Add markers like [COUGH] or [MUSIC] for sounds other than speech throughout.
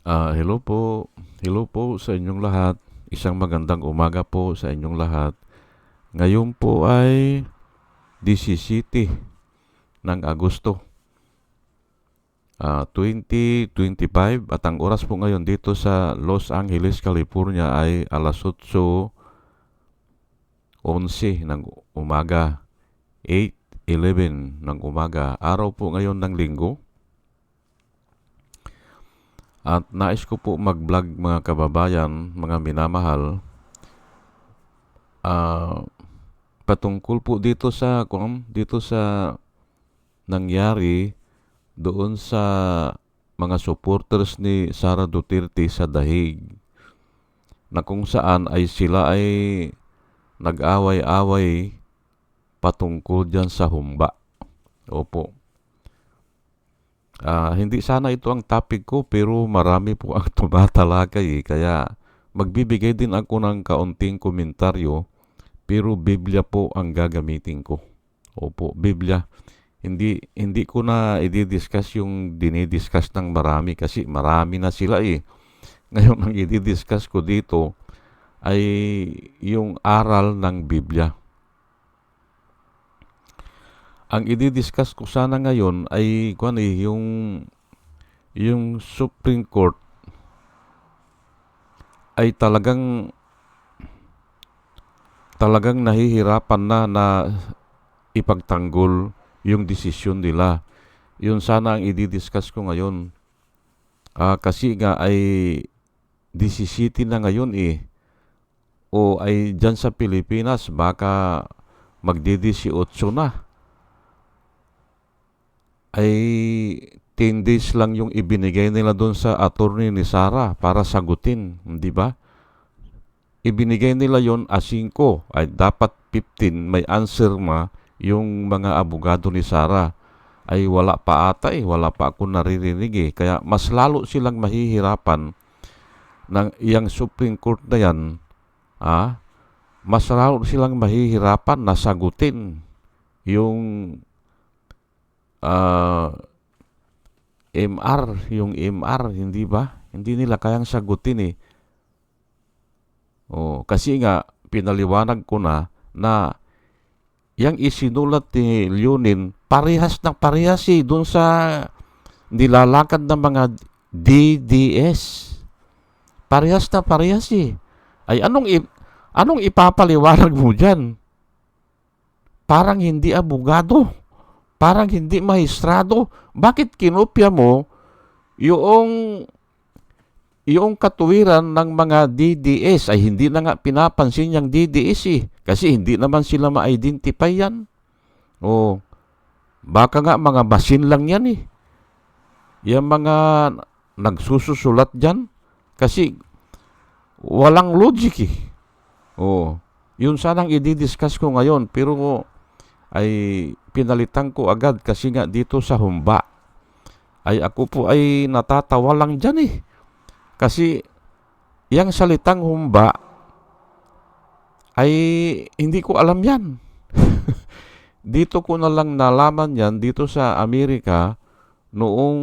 Ah, hello po. Hello po sa inyong lahat. Isang magandang umaga po sa inyong lahat. Ngayon po ay 17 ng Agosto. Ah, 2025 at ang oras po ngayon dito sa Los Angeles, California ay alas 8.11 ng umaga. 8.11 ng umaga. Araw po ngayon ng linggo. At nais ko po mag-vlog mga kababayan, mga minamahal. Ah, patungkol po dito sa kung dito sa nangyari doon sa mga supporters ni Sara Duterte sa Dahig na kung saan ay sila ay nag-away-away patungkol dyan sa humba. Opo. Ah, hindi sana ito ang topic ko pero marami po ang [LAUGHS] tumatalakay eh. Kaya magbibigay din ako ng kaunting komentaryo pero Biblia po ang gagamitin ko. Opo, Biblia. Hindi hindi ko na i-discuss yung dinidiscuss ng marami kasi marami na sila eh. [LAUGHS] Ngayon ang i-discuss ko dito ay yung aral ng Biblia. Ang i-discuss ko sana ngayon ay kuan eh, yung yung Supreme Court ay talagang talagang nahihirapan na na ipagtanggol yung desisyon nila. Yun sana ang i-discuss ko ngayon. Ah, kasi nga ay 17 na ngayon eh. O ay dyan sa Pilipinas baka magdi-18 na. Ay 10 days lang yung ibinigay nila doon sa attorney ni Sara para sagutin, di ba? Ibinigay nila yon a 5 ay dapat 15 may answer ma yung mga abogado ni Sara. Ay wala pa ata eh, wala pa ako naririnig eh. Kaya mas lalo silang mahihirapan ng iyang Supreme Court na yan, ah, mas lalo silang mahihirapan na sagutin yung ah, MR, yung MR, hindi ba? Hindi nila kayang sagutin eh. Oh, kasi nga pinaliwanag ko na na yang isinulat ni Leonin parehas ng parehas eh doon sa nilalakad ng mga DDS. Parehas na parehas eh. Ay anong anong ipapaliwanag mo diyan? Parang hindi abogado. Parang hindi maestrado. Bakit kinopya mo yung yung katuwiran ng mga DDS ay hindi na nga pinapansin yung DDS eh. Kasi hindi naman sila ma-identify yan. O, baka nga mga machine lang yan eh. Yung mga nagsususulat dyan. Kasi walang logic eh. O, yun sanang i-discuss ko ngayon. Pero ay pinalitan ko agad kasi nga dito sa humba. Ay ako po ay natatawa lang dyan eh. Kasi yang salitang humba ay hindi ko alam yan. [LAUGHS] dito ko na lang nalaman yan dito sa Amerika noong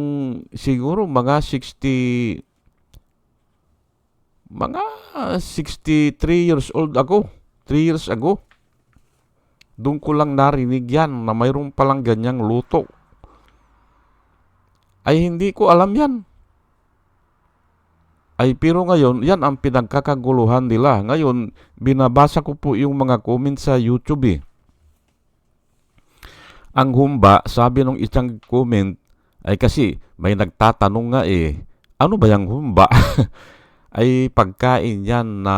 siguro mga 60 mga 63 years old ako. 3 years ago. Doon ko lang narinig yan na mayroong palang ganyang luto. Ay hindi ko alam yan. Ay pero ngayon, yan ang pinagkakaguluhan nila. Ngayon, binabasa ko po yung mga comments sa YouTube eh. Ang humba, sabi nung isang comment, ay kasi may nagtatanong nga eh, ano ba yung humba? [LAUGHS] ay pagkain yan na,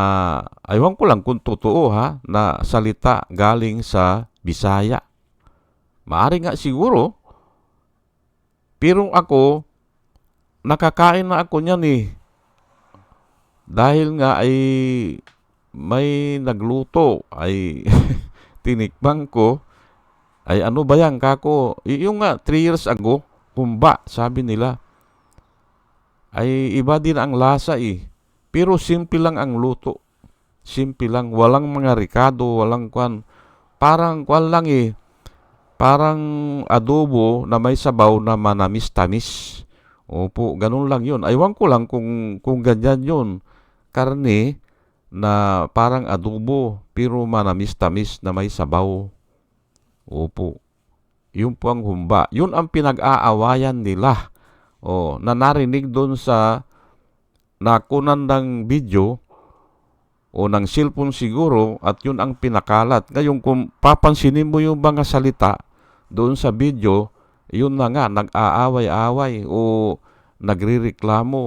aywan ko lang kung totoo ha, na salita galing sa Bisaya. Maari nga siguro, pero ako, nakakain na ako niyan eh. Dahil nga ay may nagluto, ay [LAUGHS] tinikbang ko, ay ano ba yan kako? Yung nga, 3 years ago, humba, sabi nila. Ay iba din ang lasa eh. Pero simple lang ang luto. Simple lang, walang mga ricado, walang kwan. Parang kwan lang eh. Parang adobo na may sabaw na manamis-tamis. Opo, ganun lang yun. Aywan ko lang kung, kung ganyan yun. Karne na parang adobo pero manamis-tamis na may sabaw. Opo. Yun po ang humba. Yun ang pinag-aawayan nila. O, na narinig doon sa nakunan ng video o ng cellphone siguro at yun ang pinakalat. Ngayon kung papansinin mo yung mga salita doon sa video, yun na nga, nag-aaway-away o nagrireklamo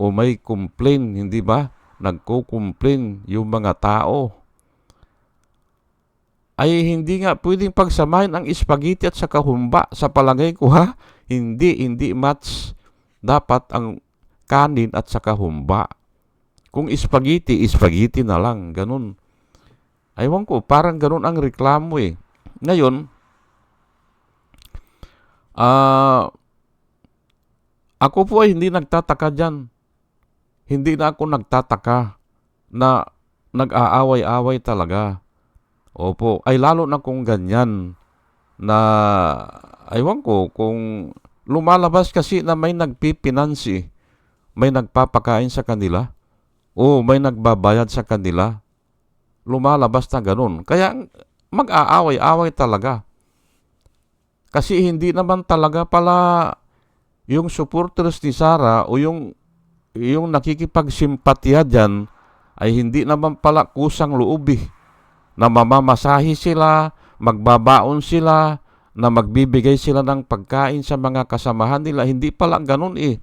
o may complain, hindi ba? Nagko-complain yung mga tao. Ay hindi nga pwedeng pagsamahin ang spaghetti at saka humba sa palagay ko ha. Hindi, hindi match. Dapat ang kanin at saka humba. Kung spaghetti, spaghetti na lang. Ganun. Aywan ko, parang ganun ang reklamo eh. Ngayon, ah, ako po ay hindi nagtataka dyan. Hindi na ako nagtataka na nag-aaway-away talaga. Opo, ay lalo na kung ganyan na aywan ko kung lumalabas kasi na may nagpipinansi, may nagpapakain sa kanila, o may nagbabayad sa kanila, lumalabas na ganun. Kaya mag-aaway-away talaga. Kasi hindi naman talaga pala yung supporters ni Sara o yung yung nakikipagsimpatya dyan ay hindi naman pala kusang loob eh na mamamasahi sila, magbabaon sila, na magbibigay sila ng pagkain sa mga kasamahan nila. Hindi pala ganun eh.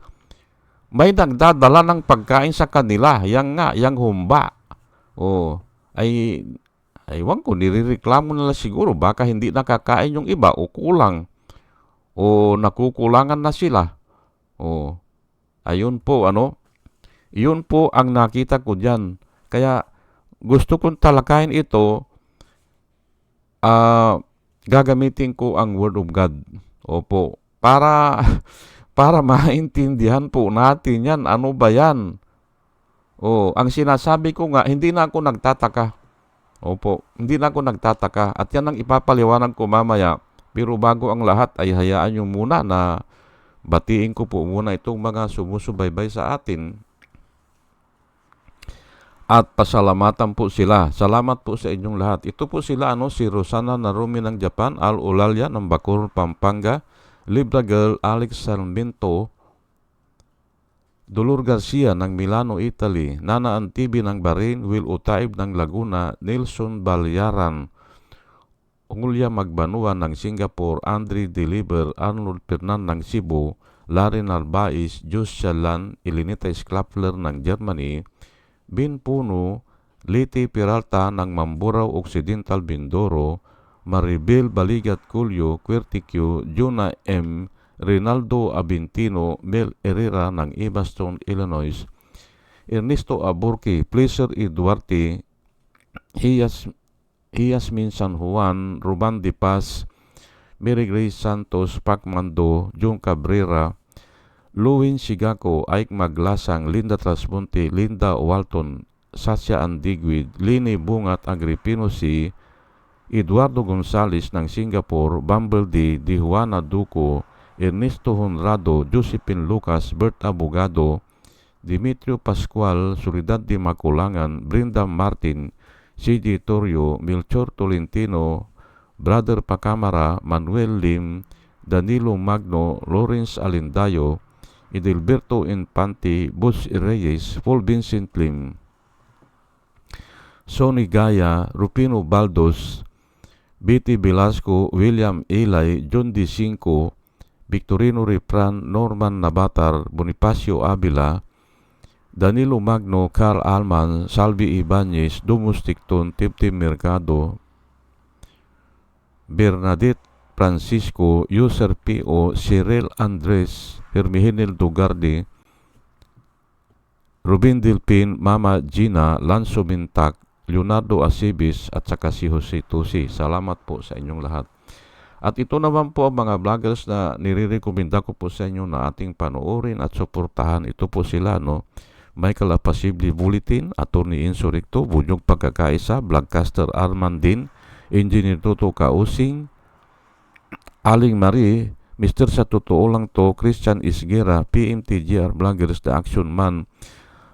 May nagdadala ng pagkain sa kanila. Yang nga, yang humba. O, ay, aywan ko, nirireklamo nila siguro. Baka hindi nakakain yung iba o kulang. O nakukulangan na sila. O, ayun po, ano. Yun po ang nakita ko dyan. Kaya, gusto kong talakayin ito ah gagamitin ko ang Word of God. Opo. Para [LAUGHS] para [LAUGHS] maintindihan po natin yan. Ano ba yan? O, ang sinasabi ko nga, hindi na ako nagtataka. Opo, hindi na ako nagtataka. At yan ang ipapaliwanag ko mamaya. Pero bago ang lahat ay hayaan nyo muna na batiin ko po muna itong mga sumusubaybay sa atin at pasalamatan po sila. Salamat po sa inyong lahat. Ito po sila ano si Rosana Narumi ng Japan, Al Ulalya ng Bacoor, Pampanga, Libra Girl Alex Sarmiento, Dolor Garcia ng Milano, Italy, Nana Antibi ng Bahrain, Will Utaib ng Laguna, Nelson Balyaran, Ungulya Magbanua ng Singapore, Andre Deliver, Arnold Pernan ng Cebu, Larry Narbais, Jus Shalan, Elinita Sklapler ng Germany, Bin Puno, Liti Peralta ng Mamburao Occidental Mindoro, Maribel Baligat Culio, Quertiquio, Juna M., Rinaldo Abintino, Mel Herrera ng Evanston, Illinois, Ernesto Aburki, Pleasure E. Duarte, Hiyasmin San Juan, Ruban De Paz, Mary Grace Santos, Pacmando, Jung Cabrera, Luwin Sigako, Ike Maglasang, Linda Trasmonte, Linda Walton, Sasha Andigwid, Lini Bungat Agripino si Eduardo Gonzales ng Singapore, Bumble D, Di Juana Duco, Ernesto Honrado, Josephine Lucas, Bert Abogado, Dimitrio Pascual, Solidad de Maculangan, Brenda Martin, C.J. Torrio, Melchor Tolentino, Brother Pacamara, Manuel Lim, Danilo Magno, Lawrence Alindayo, Edilberto Infante, Butch Reyes, Paul Vincent Lim, Sonny Gaya, Rupino Baldos, B.T. Velasco, William Elay, John D. Cinco, Victorino Repran, Norman Nabatar, Bonifacio Avila, Danilo Magno, Carl Alman, Salvi Ibanez, Dumus Ticton, Tiptim Mercado, Bernadette Francisco, User P.O., Cyril Andres, Hermihinil Dugardi, Rubin Dilpin, Mama Gina, Lanzo Mintak, Leonardo Asibis at saka si Jose Tusi. Salamat po sa inyong lahat. At ito naman po ang mga vloggers na nire-recommenda ko po sa inyo na ating panoorin at suportahan. Ito po sila, no? Michael Apasibli Bulletin, Attorney Insurrecto, Bunyog Pagkakaisa, Vlogcaster Armandin, Engineer Toto Kausing, Aling Marie, Mr. sa totoo lang to, Christian Isgera, PMTGR Vloggers, The Action Man,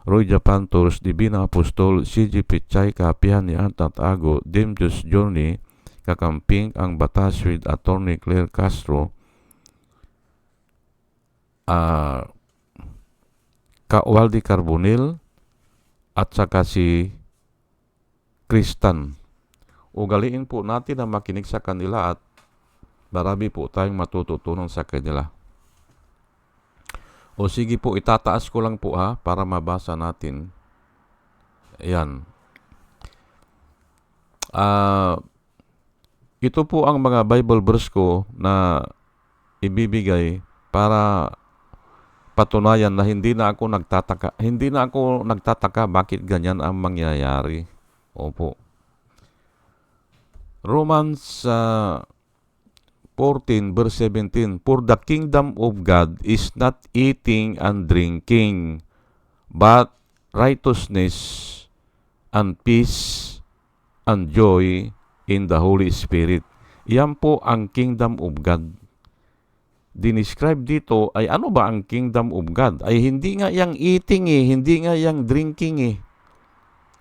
Roy Japan Tours, Divina Apostol, CG Pichay, Kapihan ni Antat Ago, Demjus Journey, kakamping ang batas with Attorney Claire Castro, Ka Waldi Carbonil, at saka si Kristan. Ugaliin po natin na makinig sa kanila at marami po tayong matututunan sa kanila. O sige po, itataas ko lang po ha para mabasa natin. Ayan. Ah, ito po ang mga Bible verse ko na ibibigay para patunayan na hindi na ako nagtataka. Hindi na ako nagtataka bakit ganyan ang mangyayari. Opo. Romans uh, 14 verse 17 For the kingdom of God is not eating and drinking but righteousness and peace and joy in the Holy Spirit. Yan po ang kingdom of God. Dinescribe dito ay ano ba ang kingdom of God? Ay hindi nga yang eating eh, hindi nga yang drinking eh.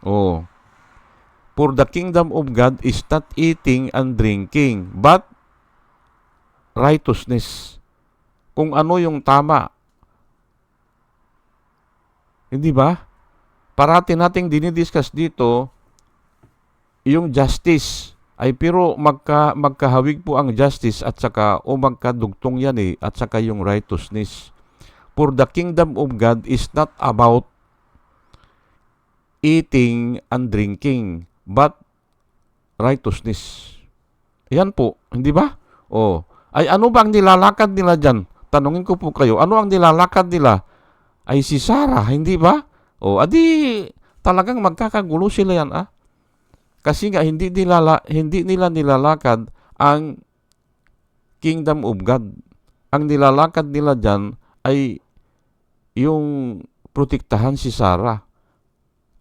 Oh. For the kingdom of God is not eating and drinking, but righteousness. Kung ano yung tama. Hindi ba? Parati nating dinidiscuss dito yung justice. Ay pero magka, magkahawig po ang justice at saka o magkadugtong yan eh at saka yung righteousness. For the kingdom of God is not about eating and drinking but righteousness. Yan po, hindi ba? Oh, ay ano ba ang nilalakad nila diyan? Tanungin ko po kayo, ano ang nilalakad nila? Ay si Sarah, hindi ba? O, adi talagang magkakagulo sila yan ah. Kasi nga hindi nila hindi nila nilalakad ang kingdom of God. Ang nilalakad nila diyan ay yung protektahan si Sarah.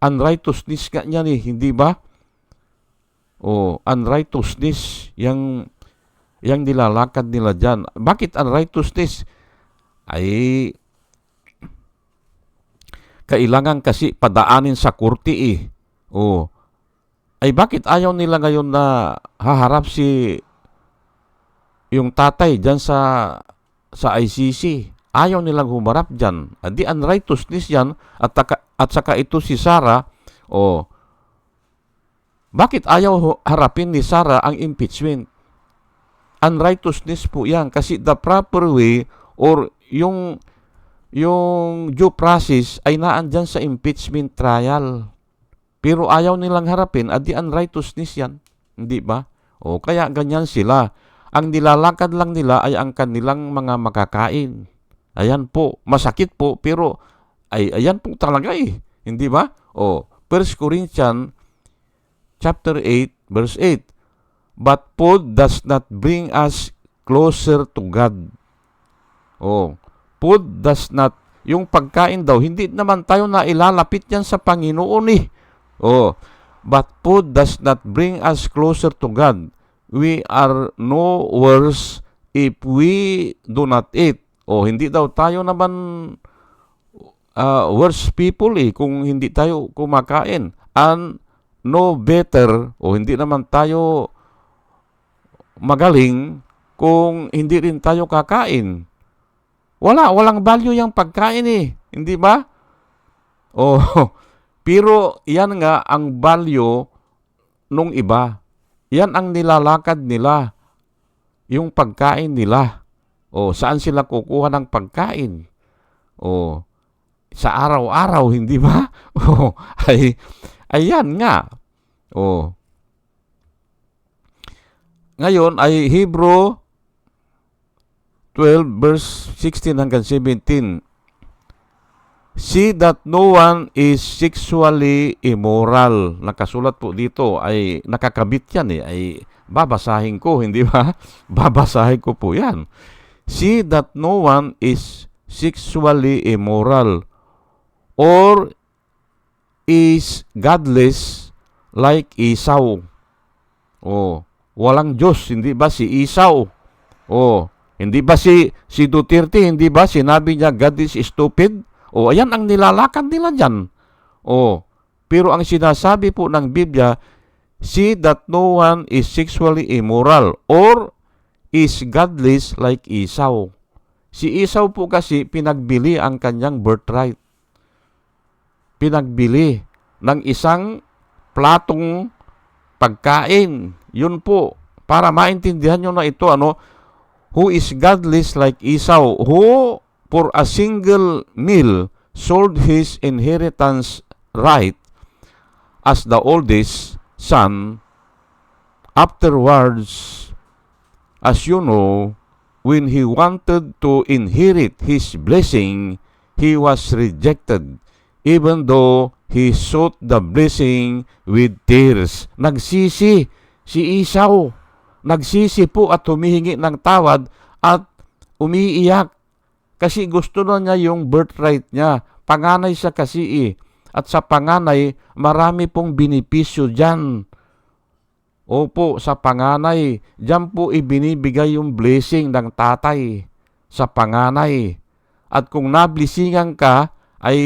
Unrighteousness nga niya ni, hindi ba? O, unrighteousness yang yang nilalakad nila diyan. Bakit unrighteousness? Ay kailangan kasi padaanin sa kurti eh. O, ay bakit ayaw nila ngayon na haharap si yung tatay dyan sa sa ICC? Ayaw nilang humarap dyan. Di unrighteousness yan at, at saka ito si Sarah, o bakit ayaw harapin ni Sarah ang impeachment? Unrighteousness po yan kasi the proper way or yung yung due process ay naandyan sa impeachment trial. Pero ayaw nilang harapin at di unrighteousness yan. Hindi ba? O kaya ganyan sila. Ang nilalakad lang nila ay ang kanilang mga makakain. Ayan po, masakit po, pero ay ayan po talaga eh. Hindi ba? O, 1 Corinthians chapter 8 verse 8. But food does not bring us closer to God. Oh, food does not yung pagkain daw, hindi naman tayo na ilalapit yan sa Panginoon eh. Oh, but food does not bring us closer to God. We are no worse if we do not eat. O hindi daw tayo naman uh, worse people eh kung hindi tayo kumakain. And no better o hindi naman tayo magaling kung hindi rin tayo kakain. Wala, walang value yung pagkain eh. Hindi ba? Oh, [LAUGHS] pero yan nga ang value nung iba. Yan ang nilalakad nila. Yung pagkain nila. O, saan sila kukuha ng pagkain? O, sa araw-araw, hindi ba? [LAUGHS] O, ay, ayan nga. O, ngayon ay Hebrew 12 verse 16 hanggang 17. See that no one is sexually immoral. Nakasulat po dito ay nakakabit yan eh. Ay babasahin ko, [LAUGHS] hindi ba? Babasahin ko po yan. See that no one is sexually immoral or is godless like Esau. Oh, walang Diyos, hindi ba si Esau? Oh, Hindi ba si, si Duterte, hindi ba sinabi niya God is stupid? O ayan ang nilalakad nila dyan. O, pero ang sinasabi po ng Biblia, see that no one is sexually immoral or is godless like Esau. Si Esau po kasi pinagbili ang kanyang birthright. Pinagbili ng isang platong pagkain. Yun po, para maintindihan nyo na ito, ano, who is godless like Esau, who for a single meal sold his inheritance right as the oldest son. Afterwards, as you know, when he wanted to inherit his blessing, he was rejected, even though he sought the blessing with tears. Nagsisi si Esau. Nagsisi po at humihingi ng tawad at umiiyak kasi gusto na niya yung birthright niya. Panganay siya kasi eh. At sa panganay, marami pong binipisyo dyan. Opo, sa panganay, dyan po ibinibigay yung blessing ng tatay sa panganay. At kung nablisingan ka, ay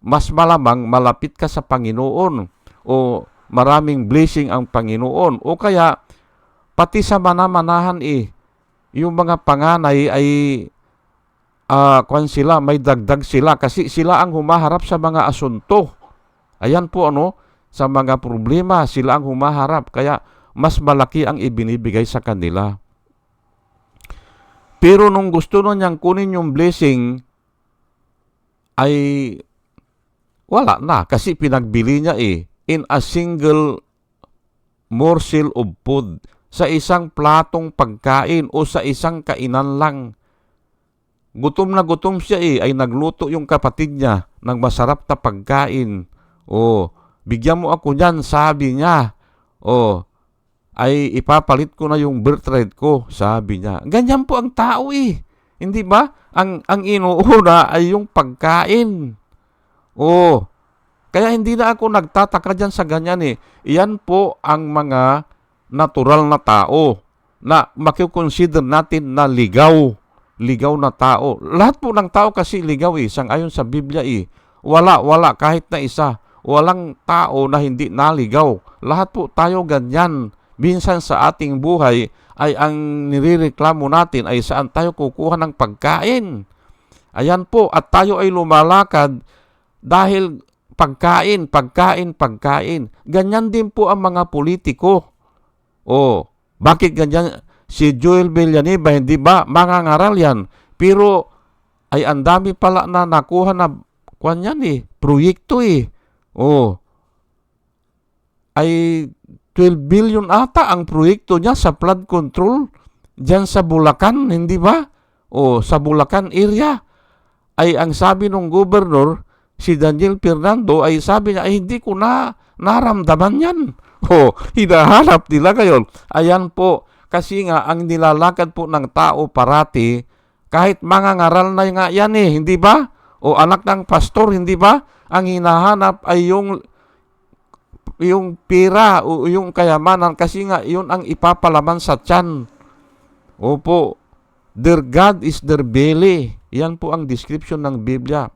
mas malamang malapit ka sa Panginoon o maraming blessing ang Panginoon. O kaya, pati sa manamanahan eh, yung mga panganay ay uh, kwan sila, may dagdag sila kasi sila ang humaharap sa mga asunto. Ayan po ano, sa mga problema, sila ang humaharap. Kaya mas malaki ang ibinibigay sa kanila. Pero nung gusto na niyang kunin yung blessing, ay wala na kasi pinagbili niya eh in a single morsel of food sa isang platong pagkain o sa isang kainan lang. Gutom na gutom siya eh, ay nagluto yung kapatid niya ng masarap na pagkain. O, bigyan mo ako niyan, sabi niya. O, ay ipapalit ko na yung birthright ko, sabi niya. Ganyan po ang tao eh. Hindi ba? Ang, ang inuuna ay yung pagkain. O, kaya hindi na ako nagtataka dyan sa ganyan eh. Iyan po ang mga natural na tao na makikonsider natin na ligaw ligaw na tao. Lahat po ng tao kasi ligaw eh, sang ayon sa Biblia eh. Wala, wala, kahit na isa. Walang tao na hindi naligaw. Lahat po tayo ganyan. Minsan sa ating buhay ay ang nirereklamo natin ay saan tayo kukuha ng pagkain. Ayan po, at tayo ay lumalakad dahil pagkain, pagkain, pagkain. Ganyan din po ang mga politiko. Oh, bakit ganyan? si Joel Villanueva, hindi ba mangangaral yan? Pero ay ang dami pala na nakuha na kwan yan eh, proyekto eh. Oh, ay 12 billion ata ang proyekto niya sa flood control diyan sa Bulacan, hindi ba? O sa Bulacan area. Ay ang sabi ng gobernador, si Daniel Fernando, ay sabi niya, ay hindi ko na naramdaman yan. [LAUGHS] O, hinahanap nila ngayon. Ayan po, kasi nga, ang nilalakad po ng tao parati, kahit mga ngaral na nga yan eh, hindi ba? O anak ng pastor, hindi ba? Ang hinahanap ay yung yung pira o yung kayamanan kasi nga yun ang ipapalaman sa tiyan. Opo, their God is their belly. Yan po ang description ng Biblia.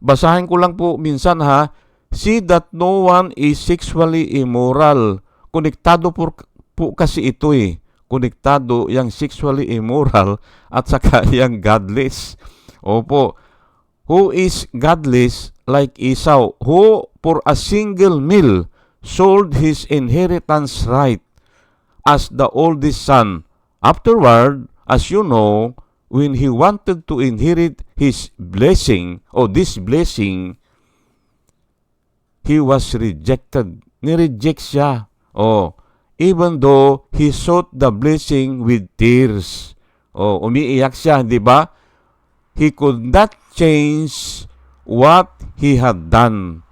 Basahin ko lang po minsan ha. See that no one is sexually immoral konektado po, po kasi ito eh. Konektado yung sexually immoral [LAUGHS] at saka yung godless. Opo. Who is godless like Esau, who for a single meal sold his inheritance right as the oldest son. Afterward, as you know, when he wanted to inherit his blessing or this blessing, he was rejected. Nireject siya. Oh, even though he sought the blessing with tears. Oh, umiiyak siya, di ba? He could not change what he had done.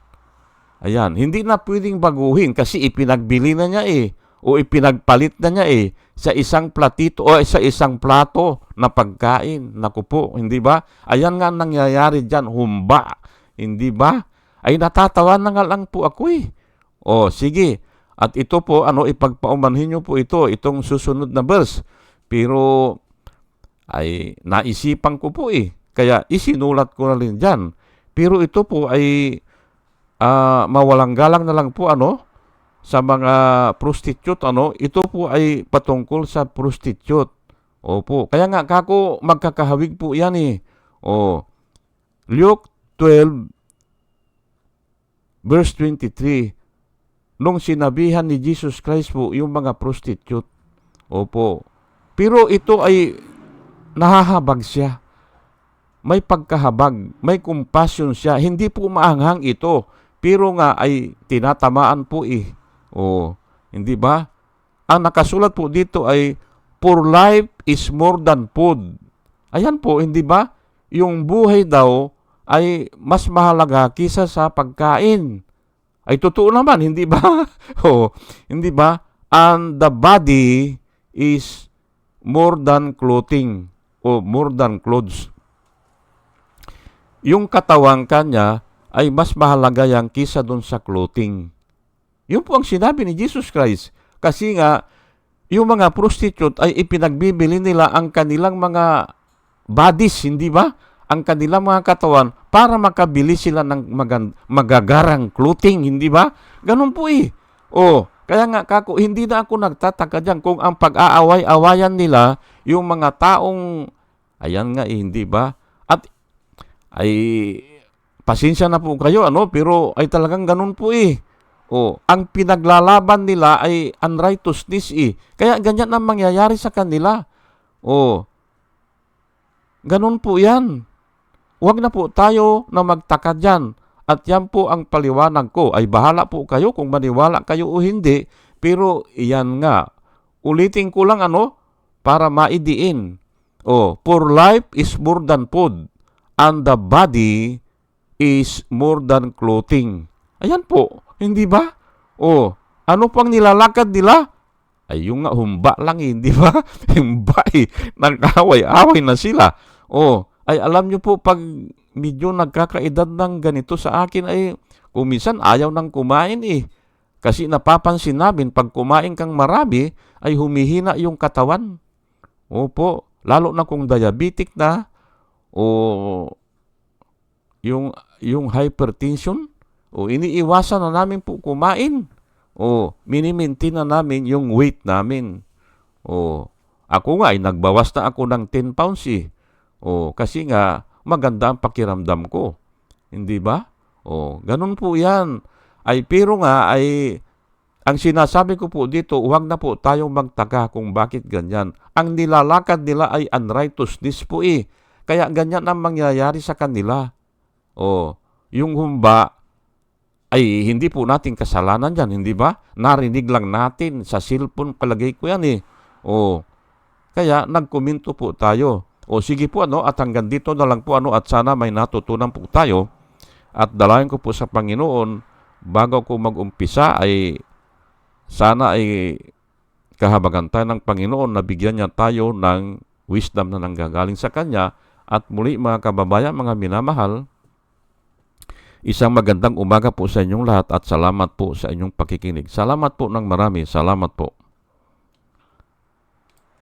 Ayan, hindi na pwedeng baguhin kasi ipinagbili na niya eh o ipinagpalit na niya eh sa isang platito o sa isang plato na pagkain. Naku po, hindi ba? Ayan nga nangyayari dyan, humba. Hindi ba? Ay natatawa na nga lang po ako eh. O sige, at ito po, ano, ipagpaumanhin nyo po ito, itong susunod na verse. Pero ay naisipan ko po eh. Kaya isinulat ko na rin dyan. Pero ito po ay ah, mawalang galang na lang po ano sa mga prostitute ano. Ito po ay patungkol sa prostitute. Opo. Kaya nga kako magkakahawig po yan eh. O Luke 12 verse 23 nung sinabihan ni Jesus Christ po yung mga prostitute. Opo. Pero ito ay nahahabag siya. May pagkahabag, may compassion siya. Hindi po maanghang ito. Pero nga ay tinatamaan po eh. O, hindi ba? Ang nakasulat po dito ay For life is more than food. Ayan po, hindi ba? Yung buhay daw ay mas mahalaga kisa sa pagkain. Ay totoo naman, hindi ba? [LAUGHS] o, hindi ba? And the body is more than clothing o more than clothes. Yung katawan kanya ay mas mahalaga yang kisa doon sa clothing. Yun po ang sinabi ni Jesus Christ. Kasi nga, yung mga prostitute ay ipinagbibili nila ang kanilang mga bodies, hindi ba? Ang kanilang mga katawan para makabili sila ng magan- magagarang clothing, hindi ba? Ganun po eh. O, kaya nga kako, hindi na ako nagtataka dyan kung ang pag-aaway-awayan nila, yung mga taong, ayan nga eh, hindi ba? At ay pasensya na po kayo ano pero ay talagang ganun po eh. O, ang pinaglalaban nila ay unrighteousness eh. Kaya ganyan ang mangyayari sa kanila. O, ganun po yan. Huwag na po tayo na magtaka dyan. At yan po ang paliwanag ko. Ay bahala po kayo kung maniwala kayo o hindi. Pero iyan nga. Ulitin ko lang ano para maidiin. O, for life is more than food and the body is more than clothing. Ayan po, hindi ba? O, ano pang nilalakad nila? Ay, yung nga, humba lang, eh, hindi ba? [LAUGHS] humba eh, nag-away-away na sila. O, ay alam nyo po, pag medyo nagkakaedad ng ganito sa akin, ay kuminsan ayaw nang kumain eh. Kasi napapansin namin, pag kumain kang marami, ay humihina yung katawan. Opo, lalo na kung diabetic na, o yung yung hypertension o iniiwasan na namin po kumain o minimintin na namin yung weight namin o ako nga ay nagbawas na ako ng 10 pounds eh o kasi nga maganda ang pakiramdam ko hindi ba o ganun po yan ay pero nga ay ang sinasabi ko po dito, huwag na po tayong magtaka kung bakit ganyan. Ang nilalakad nila ay unrighteousness po eh. Kaya ganyan ang mangyayari sa kanila. O, yung humba ay hindi po natin kasalanan dyan, hindi ba? Narinig lang natin sa cellphone, palagay ko yan eh. O, kaya nagkomento po tayo. O sige po ano, at hanggang dito na lang po ano, at sana may natutunan po tayo. At dalayan ko po sa Panginoon, bago ko mag-umpisa ay sana ay kahabagan tayo ng Panginoon na bigyan niya tayo ng wisdom na nanggagaling sa Kanya. At muli mga kababayan, mga minamahal, isang magandang umaga po sa inyong lahat at salamat po sa inyong pakikinig. Salamat po ng marami. Salamat po.